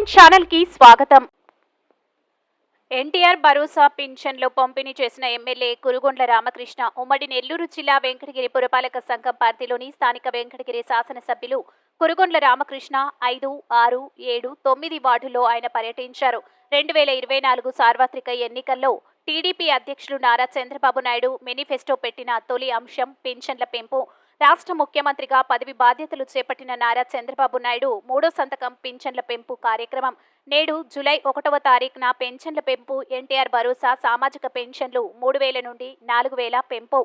Nine ఛానల్కి స్వాగతం. ఎన్టీఆర్ భరోసా పింఛన్లు పంపిణీ చేసిన ఎమ్మెల్యే కురుగొండ్ల రామకృష్ణ ఉమ్మడి నెల్లూరు జిల్లా వెంకటగిరి పురపాలక సంఘం పార్టీలోని స్థానిక వెంకటగిరి శాసనసభ్యులు కురుగొండ్ల రామకృష్ణ ఐదు ఆరు ఏడు తొమ్మిది వార్డుల్లో ఆయన పర్యటించారు. రెండు వేల ఇరవై నాలుగు సార్వత్రిక ఎన్నికల్లో టీడీపీ అధ్యక్షులు నారా చంద్రబాబు నాయుడు మేనిఫెస్టో పెట్టిన తొలి అంశం పింఛన్ల పెంపు. రాష్ట్ర ముఖ్యమంత్రిగా పదవి బాధ్యతలు చేపట్టిన నారా చంద్రబాబు నాయుడు మూడో సంతకం పింఛన్ల పెంపు కార్యక్రమం. నేడు జూలై ఒకటవ తారీఖున పెన్షన్ల పెంపు ఎన్టీఆర్ భరోసా సామాజిక పెన్షన్లు మూడు వేల నుండి నాలుగు వేల పెంపు.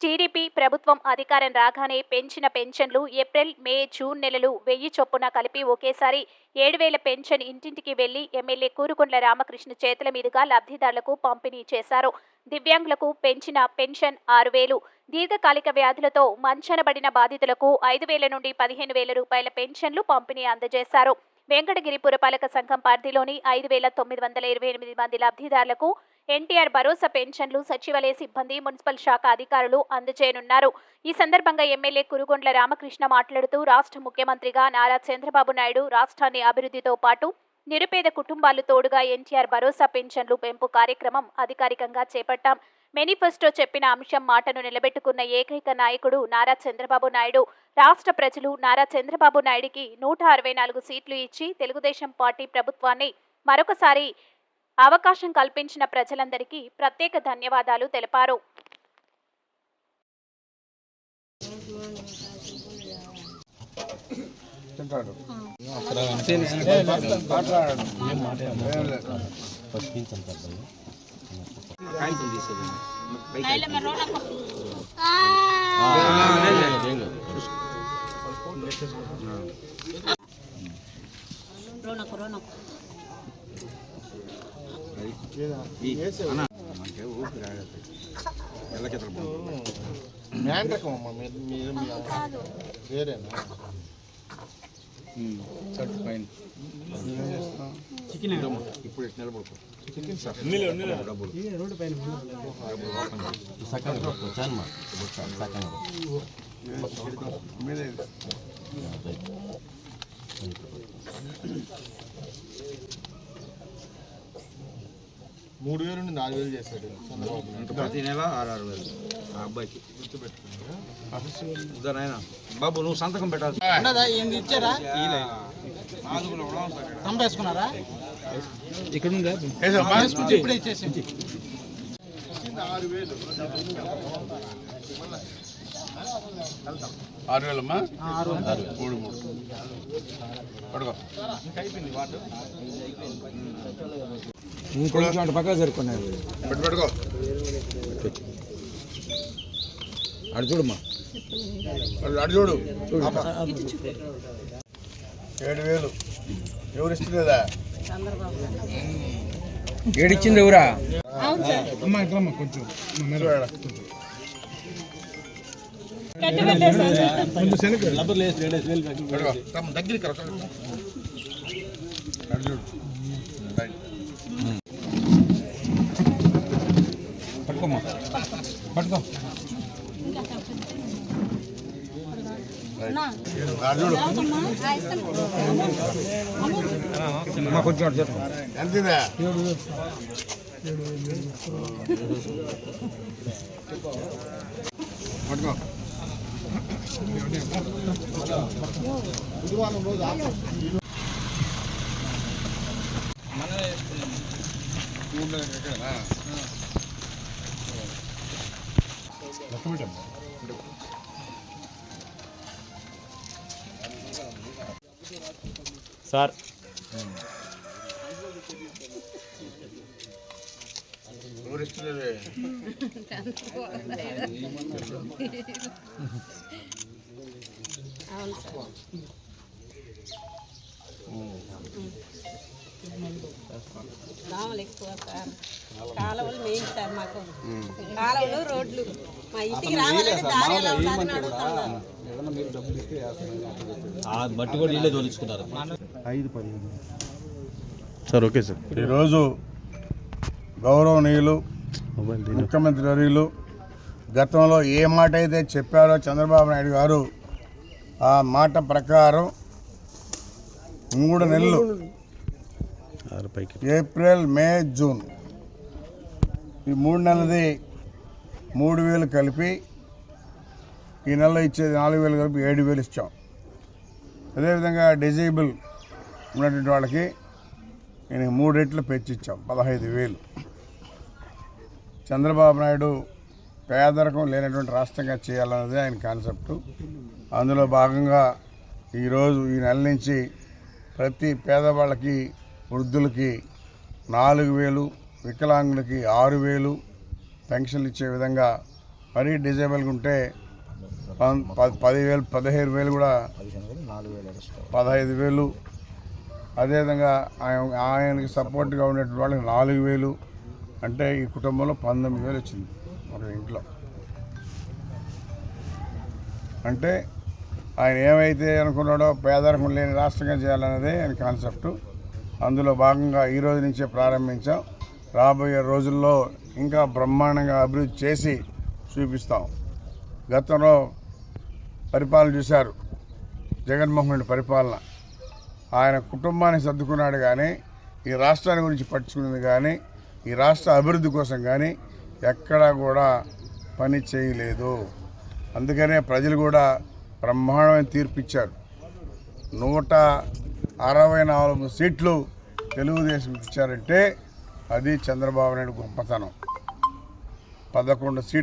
టీడీపీ ప్రభుత్వం అధికారం రాగానే పెంచిన పెన్షన్లు ఏప్రిల్ మే జూన్ నెలలు వెయ్యి చొప్పున కలిపి ఒకేసారి ఏడు వేల పెన్షన్ ఇంటింటికి వెళ్ళి ఎమ్మెల్యే కూరుకుండ్ల రామకృష్ణ చేతుల మీదుగా లబ్ధిదారులకు పంపిణీ చేశారు. దివ్యాంగులకు పెంచిన పెన్షన్ ఆరు వేలు. దీర్ఘకాలిక వ్యాధులతో మంచనబడిన బాధితులకు ఐదు వేల నుండి పదిహేను వేల రూపాయల పెన్షన్లు పంపిణీ అందజేశారు. వెంకటగిరి పురపాలక సంఘం పరిధిలోని ఐదు వేల తొమ్మిది వందల ఇరవై ఎనిమిది మంది లబ్ధిదారులకు ఎన్టీఆర్ భరోసా పెన్షన్లు సచివాలయ సిబ్బంది మున్సిపల్ శాఖ అధికారులు అందజేయనున్నారు. ఈ సందర్భంగా ఎమ్మెల్యే కురుగొండ్ల రామకృష్ణ మాట్లాడుతూ రాష్ట్ర ముఖ్యమంత్రిగా నారా చంద్రబాబు నాయుడు రాష్ట్రాన్ని అభివృద్ధితో పాటు నిరుపేద కుటుంబాలు తోడుగా ఎన్టీఆర్ భరోసా పెన్షన్లు పెంపు కార్యక్రమం అధికారికంగా చేపట్టాం. మేనిఫెస్టో చెప్పిన అంశం మాటను నిలబెట్టుకున్న ఏకైక నాయకుడు నారా చంద్రబాబు నాయుడు. రాష్ట్ర ప్రజలు నారా చంద్రబాబు నాయుడికి నూట అరవై నాలుగు సీట్లు ఇచ్చి తెలుగుదేశం పార్టీ ప్రభుత్వాన్ని మరొకసారి అవకాశం కల్పించిన ప్రజలందరికీ ప్రత్యేక ధన్యవాదాలు తెలిపారు. తింటాడు మ్యాండ్రకం అమ్మ మీరు మీరు మీ వేరేనా చికెన్ ఇప్పుడు ఎట్లా నిలబడుకో చికెన్ సార్ డబ్బులు మీరే మూడు వేలు నుండి నాలుగు వేలు చేశాడు చంద్రబాబు. ప్రతి నెల ఆరు ఆరు వేలు. ఆ అబ్బాయికి. బాబు నువ్వు సంతకం పెట్టాలి. ఇచ్చారా? వేసావా? వేసుకుంటే ఇప్పుడే ఇచ్చేసి ఆరు వేలు. ఆరు వేలమ్మా? మూడు మూడు. పడుకో. ఇంకొంచెం పక్కన జరుపుకున్నారు పెట్టు పడుకో అడు చూడమ్మా. అటు అటు చూడు. ఏడు వేలు. ఎవరు ఇస్తలేదా? ఏడిచ్చింది ఎవరా? చూడాడా. పడుకో. రమ్మ, దగ్గరికి రా, అటు చూడు రైట్. పట్టుకోమ్మా పట్టుకో అటు చూడు అమ్మా కొంచెం అటు చెప్పు ఎంత ఇదా? ఊళ్ళో ఎక్కడనా? సార్? దోమలు ఎక్కువ సార్. కాలువలు మెయిన్ సార్ మాకు. కాలువలు రోడ్లు. మా ఇంటికి రావాలంటే దారి ఎలా మట్టి కూడా తోలుచుకున్నారు సార్ ఓకే సార్. ఈరోజు గౌరవనీయులు ముఖ్యమంత్రి వర్యులు గతంలో ఏ మాట అయితే చెప్పారో చంద్రబాబు నాయుడు గారు ఆ మాట ప్రకారం మూడు నెలలు ఏప్రిల్ మే జూన్ ఈ మూడు నెలది మూడు వేలు కలిపి ఈ నెలలో ఇచ్చేది నాలుగు వేలు కలిపి ఏడు వేలు ఇచ్చాం. అదేవిధంగా డిజేబుల్ ఉన్నటువంటి వాళ్ళకి నేను మూడు రెట్లు పెంచిచ్చాం పదహైదు వేలు. చంద్రబాబు నాయుడు పేదరికం లేనటువంటి రాష్ట్రంగా చేయాలన్నది ఆయన కాన్సెప్టు. అందులో భాగంగా ఈరోజు ఈ నెల నుంచి ప్రతి పేదవాళ్ళకి వృద్ధులకి నాలుగు వేలు వికలాంగులకి ఆరు వేలు పెన్షన్లు ఇచ్చే విధంగా మరీ డిజేబుల్గా ఉంటే పదివేలు పదిహేను వేలు కూడా పదహైదు వేలు అదేవిధంగా ఆయన ఆయనకి సపోర్ట్గా ఉండేటువంటి వాళ్ళకి నాలుగు వేలు. అంటే ఈ కుటుంబంలో పంతొమ్మిది వేలు వచ్చింది ఒక ఇంట్లో. అంటే ఆయన ఏమైతే అనుకున్నాడో పేదరికం లేని రాష్ట్రంగా చేయాలన్నదే ఆయన కాన్సెప్ట్. అందులో భాగంగా ఈ రోజు నుంచే ప్రారంభించాం. రాబోయే రోజుల్లో ఇంకా బ్రహ్మాండంగా అభివృద్ధి చేసి చూపిస్తాం. గతంలో పరిపాలన చూశారు. జగన్మోహన్ రెడ్డి పరిపాలన. ఆయన కుటుంబాన్ని సర్దుకున్నాడు కానీ ఈ రాష్ట్రాన్ని గురించి పట్టించుకున్నది కానీ ఈ రాష్ట్ర అభివృద్ధి కోసం కానీ ఎక్కడా కూడా పని చేయలేదు. అందుకనే ప్రజలు కూడా బ్రహ్మాండమైన తీర్పిచ్చారు. నూట అరవై నాలుగు సీట్లు తెలుగుదేశం ఇచ్చారంటే అది చంద్రబాబు నాయుడు గొప్పతనం. పదకొండు సీట్లు